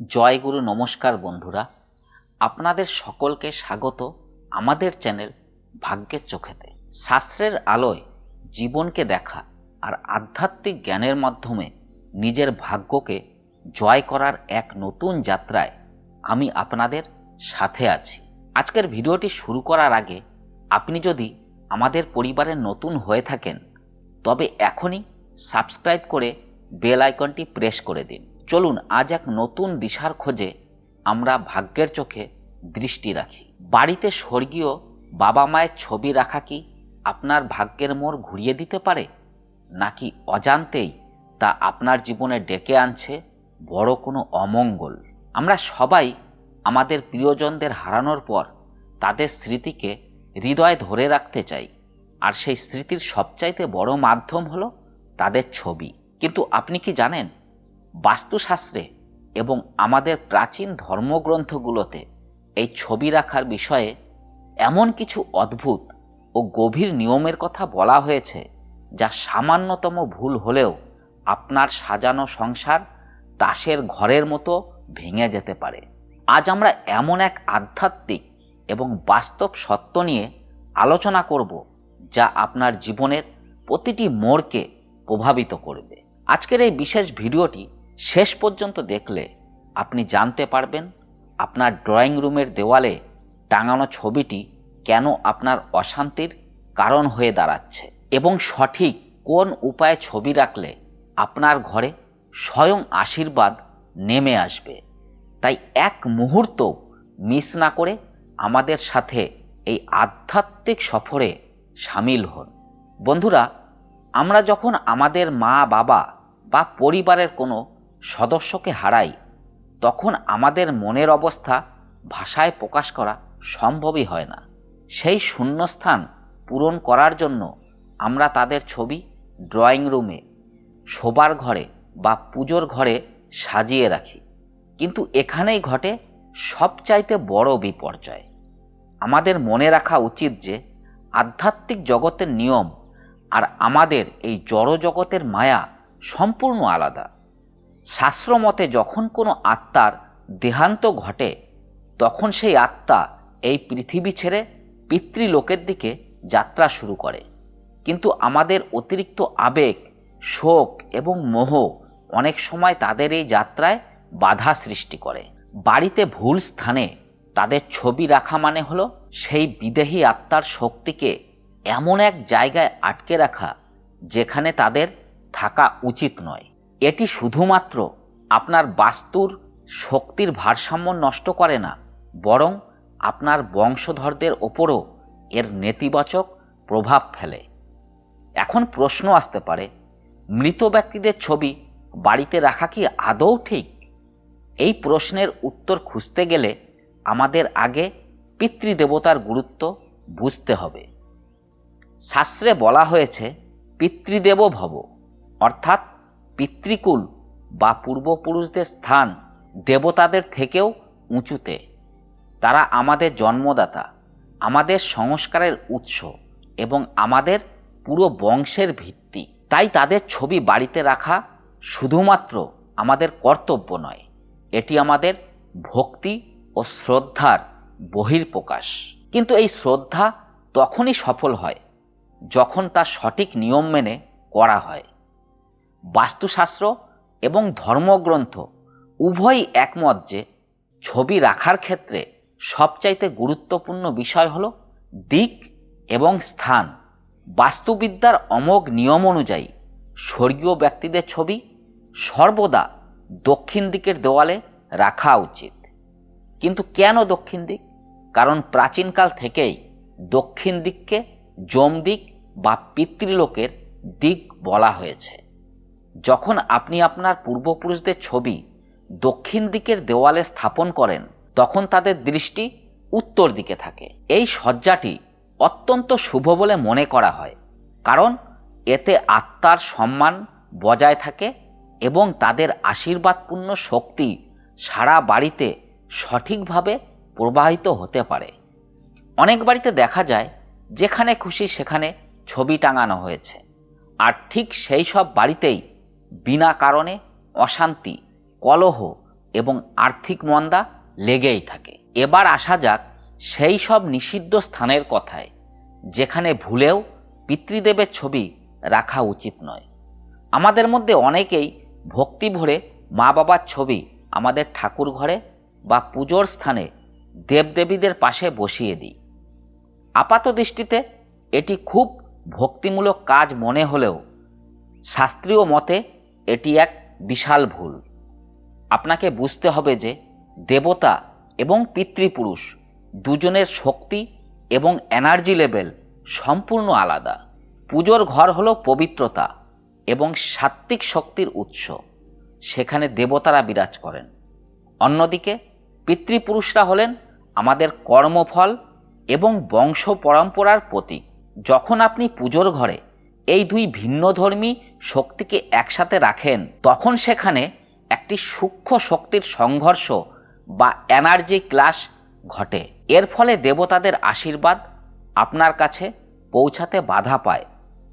জয় গুরু নমস্কার বন্ধুরা, আপনাদের সকলকে স্বাগত আমাদের চ্যানেল ভাগ্যের চোখেতে। শাস্ত্রের আলোয় জীবনকে দেখা আর আধ্যাত্মিক জ্ঞানের মাধ্যমে নিজের ভাগ্যকে জয় করার এক নতুন যাত্রায় আমি আপনাদের সাথে আছি। আজকের ভিডিওটি শুরু করার আগে আপনি যদি আমাদের পরিবারের নতুন হয়ে থাকেন, তবে এখনই সাবস্ক্রাইব করে বেল আইকনটি প্রেস করে দিন। চলুন আজ এক নতুন দিশার খোঁজে আমরা ভাগ্যের চোখে দৃষ্টি রাখি। বাড়িতে স্বর্গীয় বাবা মায়ের ছবি রাখা কি আপনার ভাগ্যের মোড় ঘুরিয়ে দিতে পারে? নাকি অজান্তেই তা আপনার জীবনে ডেকে আনছে বড় কোনো অমঙ্গল? আমরা সবাই আমাদের প্রিয়জনদের হারানোর পর তাদের স্মৃতিকে হৃদয়ে ধরে রাখতে চাই। আর সেই স্মৃতির সবচাইতে বড় মাধ্যম হলো তাদের ছবি। কিন্তু আপনি কি জানেন বাস্তুশাস্ত্রে এবং আমাদের প্রাচীন ধর্মগ্রন্থগুলোতে এই ছবি রাখার বিষয়ে এমন কিছু অদ্ভুত ও গভীর নিয়মের কথা বলা হয়েছে যা সামান্যতম ভুল হলেও আপনার সাজানো সংসার তাসের ঘরের মতো ভেঙে যেতে পারে। আজ আমরা এমন এক আধ্যাত্মিক এবং বাস্তব সত্য নিয়ে আলোচনা করব যা আপনার জীবনের প্রতিটি মোড়কে প্রভাবিত করবে। আজকের এই বিশেষ ভিডিওটি শেষ পর্যন্ত দেখলে আপনি জানতে পারবেন আপনার ড্রয়িং রুমের দেওয়ালে টাঙানো ছবিটি কেন আপনার অশান্তির কারণ হয়ে দাঁড়াচ্ছে এবং সঠিক কোন উপায়ে ছবি রাখলে আপনার ঘরে স্বয়ং আশীর্বাদ নেমে আসবে। তাই এক মুহূর্ত মিস না করে আমাদের সাথে এই আধ্যাত্মিক সফরে সামিল হন। বন্ধুরা, আমরা যখন আমাদের মা, বাবা বা পরিবারের কোনো সদস্যকে হারাই, তখন আমাদের মনের অবস্থা ভাষায় প্রকাশ করা সম্ভবই হয় না। সেই শূন্যস্থান পূরণ করার জন্য আমরা তাদের ছবি ড্রয়িং রুমে, শোবার ঘরে বা পুজোর ঘরে সাজিয়ে রাখি। কিন্তু এখানেই ঘটে সবচাইতে বড় বিপর্যয়। আমাদের মনে রাখা উচিত যে আধ্যাত্মিক জগতের নিয়ম আর আমাদের এই জড় জগতের মায়া সম্পূর্ণ আলাদা। শাস্ত্রমতে যখন কোনো আত্মার দেহান্ত ঘটে, তখন সেই আত্মা এই পৃথিবী ছেড়ে পিতৃলোকের দিকে যাত্রা শুরু করে। কিন্তু আমাদের অতিরিক্ত আবেগ, শোক এবং মোহ অনেক সময় তাদের এই যাত্রায় বাধা সৃষ্টি করে। বাড়িতে ভুল স্থানে তাদের ছবি রাখা মানে হলো সেই বিদেহী আত্মার শক্তিকে এমন এক জায়গায় আটকে রাখা, যেখানে তাদের থাকা উচিত নয়। এটি শুধুমাত্র আপনার বাস্তুর শক্তির ভারসাম্য নষ্ট করে না, বরং আপনার বংশধরদের ওপরও এর নেতিবাচক প্রভাব ফেলে। এখন প্রশ্ন আসতে পারে, মৃত ব্যক্তিদের ছবি বাড়িতে রাখা কি আদৌ ঠিক? এই প্রশ্নের উত্তর খুঁজতে গেলে আমাদের আগে পিতৃদেবতার গুরুত্ব বুঝতে হবে। শাস্ত্রে বলা হয়েছে, পিতৃদেব ভব, অর্থাৎ পিতৃকুল বা পূর্বপুরুষদের স্থান দেবতাদের থেকেও উঁচুতে। তারা আমাদের জন্মদাতা, আমাদের সংস্কারের উৎস এবং আমাদের পুরো বংশের ভিত্তি। তাই তাদের ছবি বাড়িতে রাখা শুধুমাত্র আমাদের কর্তব্য নয়, এটি আমাদের ভক্তি ও শ্রদ্ধার বহির্প্রকাশ কিন্তু এই শ্রদ্ধা তখনই সফল হয় যখন তা সঠিক নিয়ম মেনে করা হয়। বাস্তুশাস্ত্র এবং ধর্মগ্রন্থ উভয়ই একমত যে ছবি রাখার ক্ষেত্রে সবচাইতে গুরুত্বপূর্ণ বিষয় হল দিক এবং স্থান। বাস্তুবিদ্যার অমোঘ নিয়ম অনুযায়ী স্বর্গীয় ব্যক্তিদের ছবি সর্বদা দক্ষিণ দিকের দেওয়ালে রাখা উচিত। কিন্তু কেন দক্ষিণ দিক? কারণ প্রাচীনকাল থেকেই দক্ষিণ দিককে যম দিক বা পিতৃলোকের দিক বলা হয়েছে। যখন আপনি আপনার পূর্বপুরুষদের ছবি দক্ষিণ দিকের দেওয়ালে স্থাপন করেন, তখন তাদের দৃষ্টি উত্তর দিকে থাকে। এই সজ্জাটি অত্যন্ত শুভ বলে মনে করা হয়, কারণ এতে আত্মার সম্মান বজায় থাকে এবং তাদের আশীর্বাদপূর্ণ শক্তি সারা বাড়িতে সঠিকভাবে প্রবাহিত হতে পারে। অনেক বাড়িতে দেখা যায়, যেখানে খুশি সেখানে ছবি টাঙানো হয়েছে। আর ঠিক সেই সব বাড়িতেই বিনা কারণে অশান্তি, কলহ এবং আর্থিক মন্দা লেগেই থাকে। এবার আসা যাক সেই সব নিষিদ্ধ স্থানের কথায়, যেখানে ভুলেও পিতৃদেবের ছবি রাখা উচিত নয়। আমাদের মধ্যে অনেকেই ভক্তি ভরে মা বাবার ছবি আমাদের ঠাকুর ঘরে বা পুজোর স্থানে দেবদেবীদের পাশে বসিয়ে দিই। আপাত দৃষ্টিতে এটি খুব ভক্তিমূলক কাজ মনে হলেও শাস্ত্রীয় মতে এটি এক বিশাল ভুল। আপনাকে বুঝতে হবে যে দেবতা এবং পিতৃপুরুষ দুজনের শক্তি এবং এনার্জি লেভেল সম্পূর্ণ আলাদা। পুজোর ঘর হল পবিত্রতা এবং সাত্ত্বিক শক্তির উৎস। সেখানে দেবতারা বিরাজ করেন। অন্যদিকে পিতৃপুরুষরা হলেন আমাদের কর্মফল এবং বংশ পরম্পরার প্রতীক। যখন আপনি পুজোর ঘরে এই দুই ভিন্নধর্মী শক্তিকে একসাথে রাখেন, তখন সেখানে একটি সূক্ষ্ম শক্তির সংঘর্ষ বা এনার্জি ক্লাশ ঘটে। এর ফলে দেবতাদের আশীর্বাদ আপনার কাছে পৌঁছাতে বাধা পায়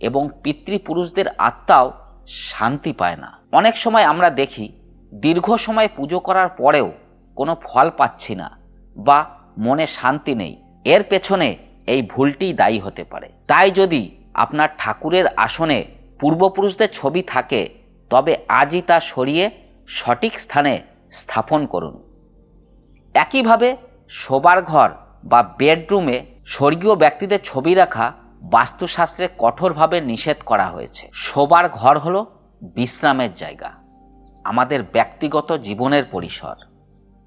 এবং পিতৃপুরুষদের আত্মাও শান্তি পায় না। অনেক সময় আমরা দেখি, দীর্ঘ সময় পুজো করার পরেও কোনো ফল পাচ্ছি না বা মনে শান্তি নেই। এর পেছনে এই ভুলটি দায়ী হতে পারে। তাই যদি আপনার ঠাকুরের আসনে পূর্বপুরুষদের ছবি থাকে, তবে আজই তা সরিয়ে সঠিক স্থানে স্থাপন করুন। একইভাবে শোবার ঘর বা বেডরুমে স্বর্গীয় ব্যক্তিদের ছবি রাখা বাস্তুশাস্ত্রে কঠোরভাবে নিষেধ করা হয়েছে। শোবার ঘর হল বিশ্রামের জায়গা, আমাদের ব্যক্তিগত জীবনের পরিসর।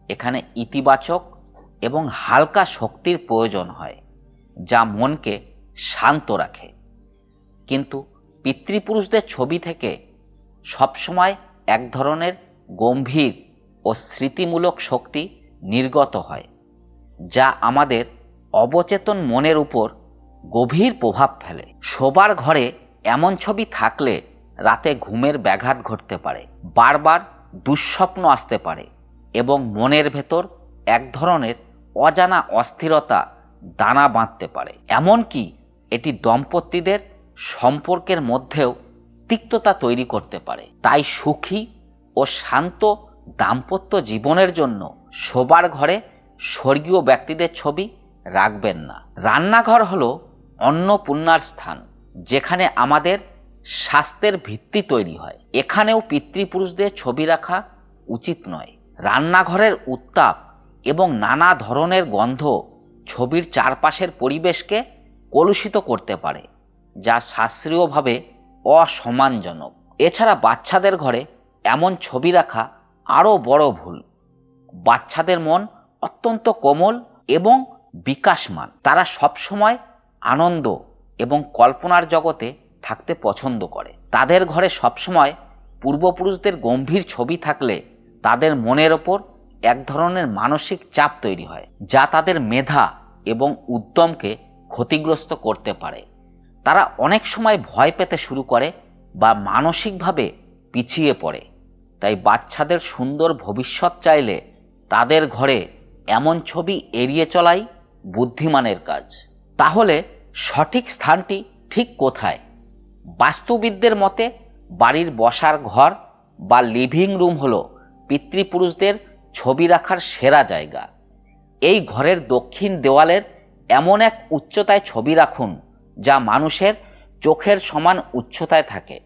এখানে ইতিবাচক এবং হালকা শক্তির প্রয়োজন হয়, যা মনকে শান্ত রাখে। কিন্তু পিতৃপুরুষদের ছবি থেকে সবসময় এক ধরনের গম্ভীর ও স্মৃতিমূলক শক্তি নির্গত হয়, যা আমাদের অবচেতন মনের উপর গভীর প্রভাব ফেলে। শোবার ঘরে এমন ছবি থাকলে রাতে ঘুমের ব্যাঘাত ঘটতে পারে, বারবার দুঃস্বপ্ন আসতে পারে এবং মনের ভেতর এক ধরনের অজানা অস্থিরতা দানা বাঁধতে পারে। এমনকি এটি দম্পতিদের সম্পর্কের মধ্যেও তিক্ততা তৈরি করতে পারে। তাই সুখী ও শান্ত দাম্পত্য জীবনের জন্য শোবার ঘরে স্বর্গীয় ব্যক্তিদের ছবি রাখবেন না। রান্নাঘর হলো অন্নপূর্ণার স্থান, যেখানে আমাদের স্বাস্থ্যের ভিত্তি তৈরি হয়। এখানেও পিতৃপুরুষদের ছবি রাখা উচিত নয়। রান্নাঘরের উত্তাপ এবং নানা ধরনের গন্ধ ছবির চারপাশের পরিবেশকে কলুষিত করতে পারে। যা শাস্ত্রীয়ভাবে অসম্মানজনক। এছাড়া বাচ্চাদের ঘরে এমন ছবি রাখা আরও বড় ভুল। বাচ্চাদের মন অত্যন্ত কোমল এবং বিকাশমান। তারা সবসময় আনন্দ এবং কল্পনার জগতে থাকতে পছন্দ করে। তাদের ঘরে সবসময় পূর্বপুরুষদের গম্ভীর ছবি থাকলে তাদের মনের ওপর এক ধরনের মানসিক চাপ তৈরি হয়, যা তাদের মেধা এবং উদ্যমকে ক্ষতিগ্রস্ত করতে পারে। তারা অনেক সময় ভয় পেতে শুরু করে বা মানসিকভাবে পিছিয়ে পড়ে। তাই বাচ্চাদের সুন্দর ভবিষ্যৎ চাইলে তাদের ঘরে এমন ছবি এড়িয়ে চলাই বুদ্ধিমানের কাজ। তাহলে সঠিক স্থানটি ঠিক কোথায়? বাস্তুবিদদের মতে, বাড়ির বসার ঘর বা লিভিং রুম হলো পিতৃপুরুষদের ছবি রাখার সেরা জায়গা। এই ঘরের দক্ষিণ দেওয়ালের এমন এক উচ্চতায় ছবি রাখুন যা মানুষের চোখের সমান উচ্চতায় থাকে।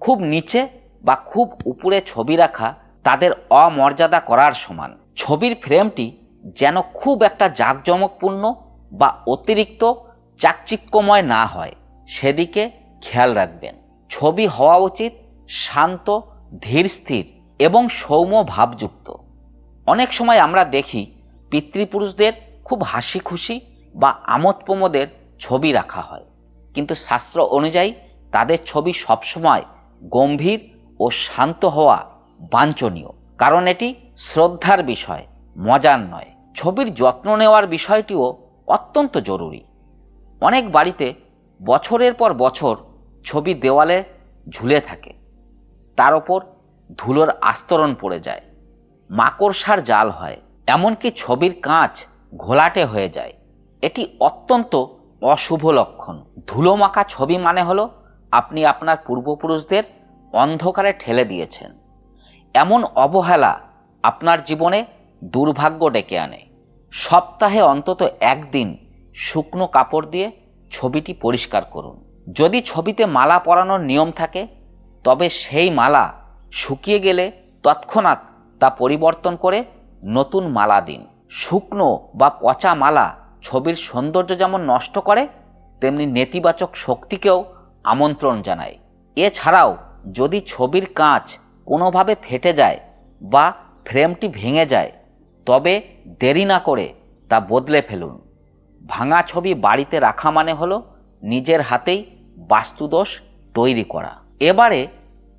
খুব নিচে বা খুব উপরে ছবি রাখা তাদের অমর্যাদা করার সমান। ছবির ফ্রেমটি যেন খুব একটা জাঁকজমকপূর্ণ বা অতিরিক্ত চাকচিক্যময় না হয়। সেদিকে খেয়াল রাখবেন। ছবি হওয়া উচিত শান্ত, ধীর, স্থির এবং সৌম্য ভাবযুক্ত। অনেক সময় আমরা দেখি পিতৃপুরুষদের খুব হাসি খুশি বা আমোদ প্রমোদের ছবি রাখা হয়। কিন্তু শাস্ত্র অনুযায়ী তাদের ছবি সবসময় গম্ভীর ও শান্ত হওয়া বাঞ্ছনীয়, কারণ এটি শ্রদ্ধার বিষয়, মজার নয়। ছবির যত্ন নেওয়ার বিষয়টিও অত্যন্ত জরুরি। অনেক বাড়িতে বছরের পর বছর ছবি দেওয়ালে ঝুলে থাকে। তার ওপর ধুলোর আস্তরণ পড়ে যায়। মাকড়সার জাল হয়। এমনকি ছবির কাঁচ ঘোলাটে হয়ে যায়। এটি অত্যন্ত অশুভ লক্ষণ। ধুলো মাখা ছবি মানে হলো আপনি আপনার পূর্বপুরুষদের অন্ধকারে ঠেলে দিয়েছেন। এমন অবহেলা আপনার জীবনে দুর্ভাগ্য ডেকে আনে। সপ্তাহে অন্তত একদিন শুকনো কাপড় দিয়ে ছবিটি পরিষ্কার করুন। যদি ছবিতে মালা পরানোর নিয়ম থাকে, তবে সেই মালা শুকিয়ে গেলে তৎক্ষণাৎ তা পরিবর্তন করে নতুন মালা দিন। শুকনো বা পচা মালা ছবির সৌন্দর্য যেমন নষ্ট করে, তেমনি নেতিবাচক শক্তিকেও আমন্ত্রণ জানায়। এছাড়াও যদি ছবির কাঁচ কোনোভাবে ফেটে যায় বা ফ্রেমটি ভেঙে যায়, তবে দেরি না করে তা বদলে ফেলুন। ভাঙা ছবি বাড়িতে রাখা মানে হলো নিজের হাতেই বাস্তুদোষ তৈরি করা। এবারে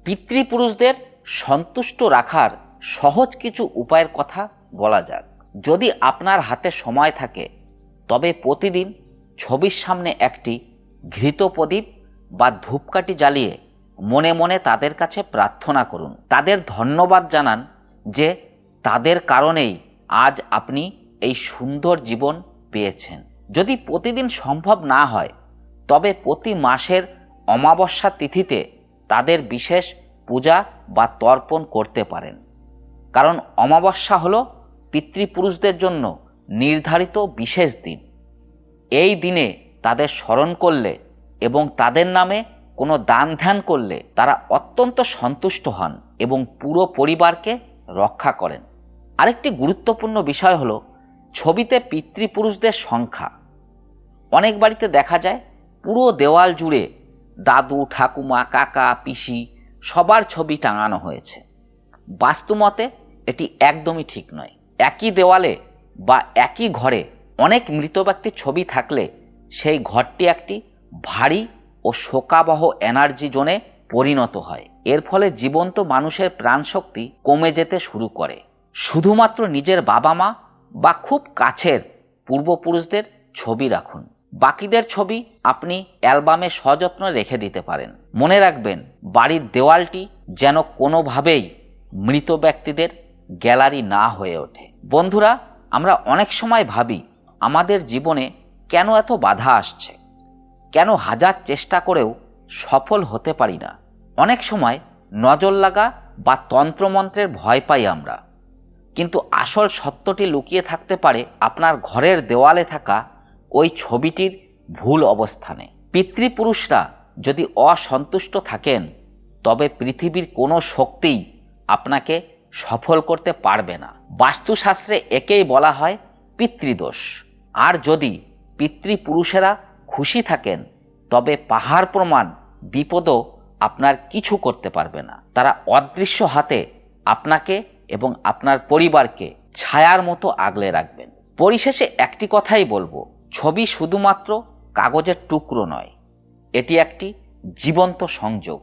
পিতৃপুরুষদের সন্তুষ্ট রাখার সহজ কিছু উপায়ের কথা বলা যাক। যদি আপনার হাতে সময় থাকে তবে প্রতিদিন ছবির সামনে একটি ঘৃত প্রদীপ বা ধূপকাঠি জ্বালিয়ে মনে মনে তাদের কাছে প্রার্থনা করুন। তাদের ধন্যবাদ জানান যে তাদের কারণেই আজ আপনি এই সুন্দর জীবন পেয়েছেন। যদি প্রতিদিন সম্ভব না হয়, তবে প্রতি মাসের অমাবস্যা তিথিতে তাদের বিশেষ পূজা বা তর্পণ করতে পারেন। কারণ অমাবস্যা হল পিতৃপুরুষদের জন্য নির্ধারিত বিশেষ দিন। এই দিনে তাদের স্মরণ করলে এবং তাদের নামে কোনো দান ধ্যান করলে তারা অত্যন্ত সন্তুষ্ট হন এবং পুরো পরিবারকে রক্ষা করেন। আরেকটি গুরুত্বপূর্ণ বিষয় হলো, ছবিতে পিতৃপুরুষদের সংখ্যা। অনেক বাড়িতে দেখা যায়, পুরো দেওয়াল জুড়ে দাদু, ঠাকুমা, কাকা, পিসি সবার ছবি টাঙানো হয়েছে। বাস্তুমতে এটি একদমই ঠিক নয়। একই দেওয়ালে বা একই ঘরে অনেক মৃত ব্যক্তির ছবি থাকলে সেই ঘরটি একটি ভারী ও শোকাবহ এনার্জি জোনে পরিণত হয়। এর ফলে জীবন্ত মানুষের প্রাণশক্তি কমে যেতে শুরু করে। শুধুমাত্র নিজের বাবা মা বা খুব কাছের পূর্বপুরুষদের ছবি রাখুন। বাকিদের ছবি আপনি অ্যালবামে সযত্নে রেখে দিতে পারেন। মনে রাখবেন, বাড়ির দেওয়ালটি যেন কোনোভাবেই মৃত ব্যক্তিদের গ্যালারি না হয়ে ওঠে। বন্ধুরা আমরা অনেক সময় ভাবি, আমাদের জীবনে কেন এত বাধা আসছে? কেন হাজার চেষ্টা করেও সফল হতে পারি না? অনেক সময় নজর লাগা বা তন্ত্রমন্ত্রের ভয় পাই আমরা। কিন্তু আসল সত্যটি লুকিয়ে থাকতে পারে আপনার ঘরের দেওয়ালে থাকা ওই ছবিটির ভুল অবস্থানে। পিতৃপুরুষরা যদি অসন্তুষ্ট থাকেন, তবে পৃথিবীর কোনো শক্তিই আপনাকে সফল করতে পারবে না। বাস্তুশাস্ত্রে একেই বলা হয় পিতৃদোষ। আর যদি পিতৃপুরুষেরা খুশি থাকেন, তবে পাহাড় প্রমাণ বিপদও আপনার কিছু করতে পারবে না। তারা অদৃশ্য হাতে আপনাকে এবং আপনার পরিবারকে ছায়ার মতো আগলে রাখবেন। পরিশেষে একটি কথাই বলব, ছবি শুধুমাত্র কাগজের টুকরো নয়, এটি একটি জীবন্ত সংযোগ।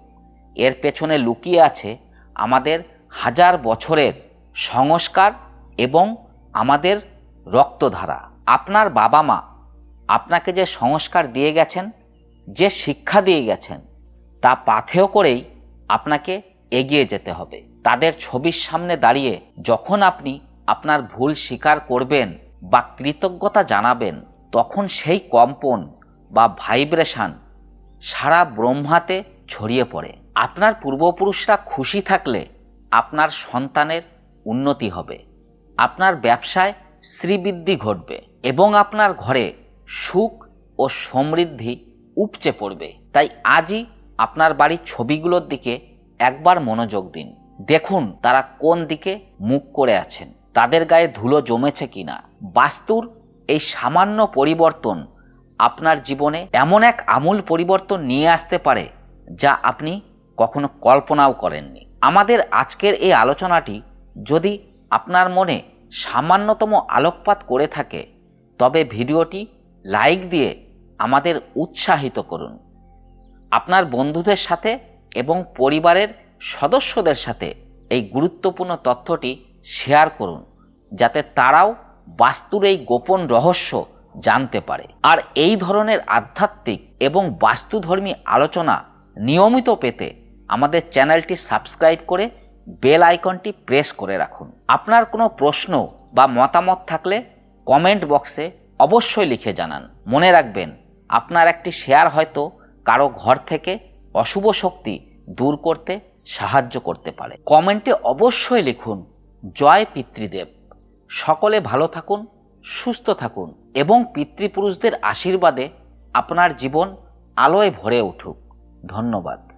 এর পেছনে লুকিয়ে আছে আমাদের হাজার বছরের সংস্কার এবং আমাদের রক্তধারা। আপনার বাবা মা আপনাকে যে সংস্কার দিয়ে গেছেন, যে শিক্ষা দিয়ে গেছেন, তা পাথেয় করেই আপনাকে এগিয়ে যেতে হবে। তাদের ছবির সামনে দাঁড়িয়ে যখন আপনি আপনার ভুল স্বীকার করবেন বা কৃতজ্ঞতা জানাবেন, তখন সেই কম্পন বা ভাইব্রেশন সারা ব্রহ্মাতে ছড়িয়ে পড়ে। আপনার পূর্বপুরুষরা খুশি থাকলে আপনার সন্তানের উন্নতি হবে। আপনার ব্যবসায় শ্রীবৃদ্ধি ঘটবে এবং আপনার ঘরে সুখ ও সমৃদ্ধি উপচে পড়বে। তাই আজই আপনার বাড়ির ছবিগুলোর দিকে একবার মনোযোগ দিন। দেখুন তারা কোন দিকে মুখ করে আছেন। তাদের গায়ে ধুলো জমেছে কিনা? বাস্তুর এই সামান্য পরিবর্তন আপনার জীবনে এমন এক আমূল পরিবর্তন নিয়ে আসতে পারে যা আপনি কখনো কল্পনাও করেননি। আমাদের আজকের এই আলোচনাটি যদি আপনার মনে সামান্যতম আলোকপাত করে থাকে, তবে ভিডিওটি লাইক দিয়ে আমাদের উৎসাহিত করুন। আপনার বন্ধুদের সাথে এবং পরিবারের সদস্যদের সাথে এই গুরুত্বপূর্ণ তথ্যটি শেয়ার করুন, যাতে তারাও বাস্তুর এই গোপন রহস্য জানতে পারে। আর এই ধরনের আধ্যাত্মিক এবং বাস্তুধর্মী আলোচনা নিয়মিত পেতে আমাদের চ্যানেলটি সাবস্ক্রাইব করে বেল আইকনটি প্রেস করে রাখুন। আপনার কোনো প্রশ্ন বা মতামত থাকলে কমেন্ট বক্সে অবশ্যই লিখে জানান। মনে রাখবেন, আপনার একটি শেয়ার হয়তো কারও ঘর থেকে অশুভ শক্তি দূর করতে সাহায্য করতে পারে। কমেন্টে অবশ্যই লিখুন, জয় পিতৃদেব। সকলে ভালো থাকুন, সুস্থ থাকুন এবং পিতৃপুরুষদের আশীর্বাদে আপনার জীবন আলোয় ভরে উঠুক। ধন্যবাদ।